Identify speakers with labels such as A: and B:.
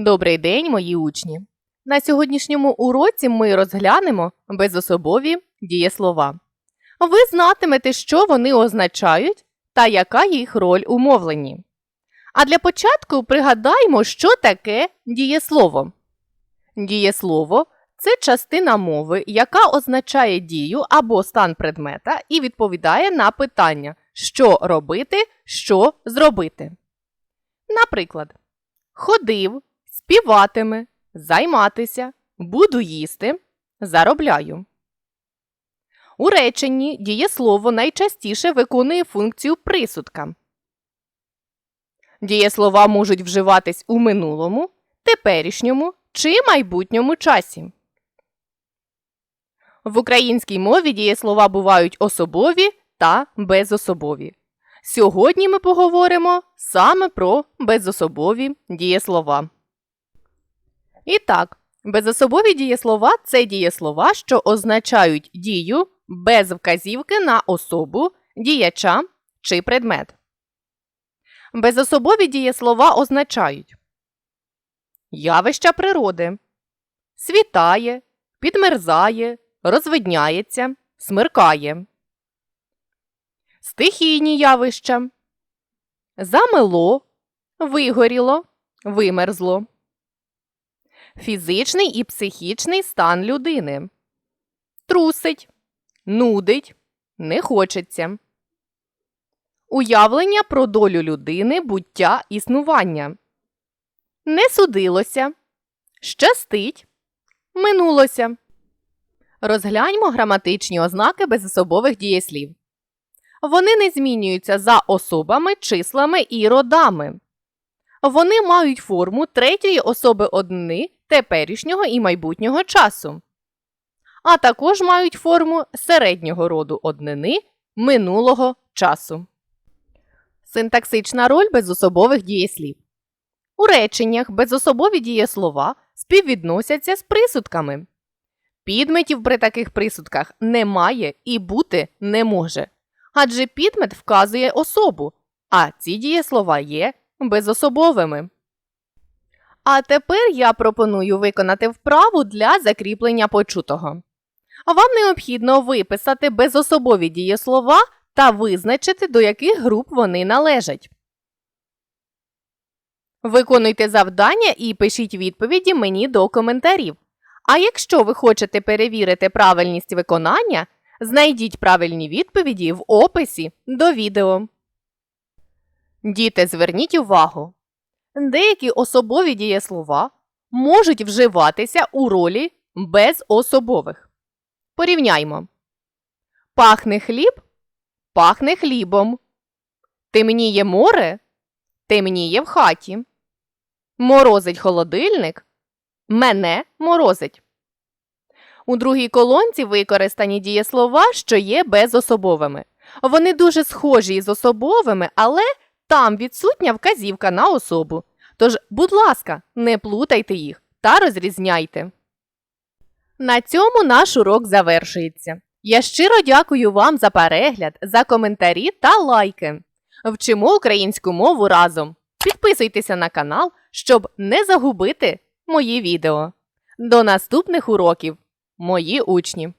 A: Добрий день, мої учні! На сьогоднішньому уроці ми розглянемо безособові дієслова. Ви знатимете, що вони означають та яка їх роль у мовленні. А для початку пригадаймо, що таке дієслово. Дієслово це частина мови, яка означає дію або стан предмета і відповідає на питання, що робити, що зробити. Наприклад, ходив, співатиме, займатися, буду їсти, заробляю. У реченні дієслово найчастіше виконує функцію присудка. Дієслова можуть вживатись у минулому, теперішньому чи майбутньому часі. В українській мові дієслова бувають особові та безособові. Сьогодні ми поговоримо саме про безособові дієслова. І так, безособові дієслова це дієслова, що означають дію без вказівки на особу, діяча чи предмет. Безособові дієслова означають явища природи, світає, підмерзає, розвидняється, смеркає. Стихійні явища замело, вигоріло, вимерзло. Фізичний і психічний стан людини. Трусить, нудить, не хочеться. Уявлення про долю людини, буття існування. Не судилося. Щастить. Минулося. Розгляньмо граматичні ознаки безособових дієслів. Вони не змінюються за особами, числами і родами. Вони мають форму третьої особи однини теперішнього і майбутнього часу, а також мають форму середнього роду однини минулого часу. Синтаксична роль безособових дієслів. У реченнях безособові дієслова співвідносяться з присудками. Підметів при таких присудках немає і бути не може. Адже підмет вказує особу, а ці дієслова є безособовими. А тепер я пропоную виконати вправу для закріплення почутого. Вам необхідно виписати безособові дієслова та визначити, до яких груп вони належать. Виконуйте завдання і пишіть відповіді мені до коментарів. А якщо ви хочете перевірити правильність виконання, знайдіть правильні відповіді в описі до відео. Діти, зверніть увагу. Деякі особові дієслова можуть вживатися у ролі безособових. Порівняймо. Пахне хліб пахне хлібом. Темніє море темніє в хаті. Морозить холодильник мене морозить. У другій колонці використані дієслова, що є безособовими. Вони дуже схожі із особовими, але там відсутня вказівка на особу. Тож, будь ласка, не плутайте їх та розрізняйте. На цьому наш урок завершується. Я щиро дякую вам за перегляд, за коментарі та лайки. Вчимо українську мову разом. Підписуйтеся на канал, щоб не загубити мої відео. До наступних уроків, мої учні!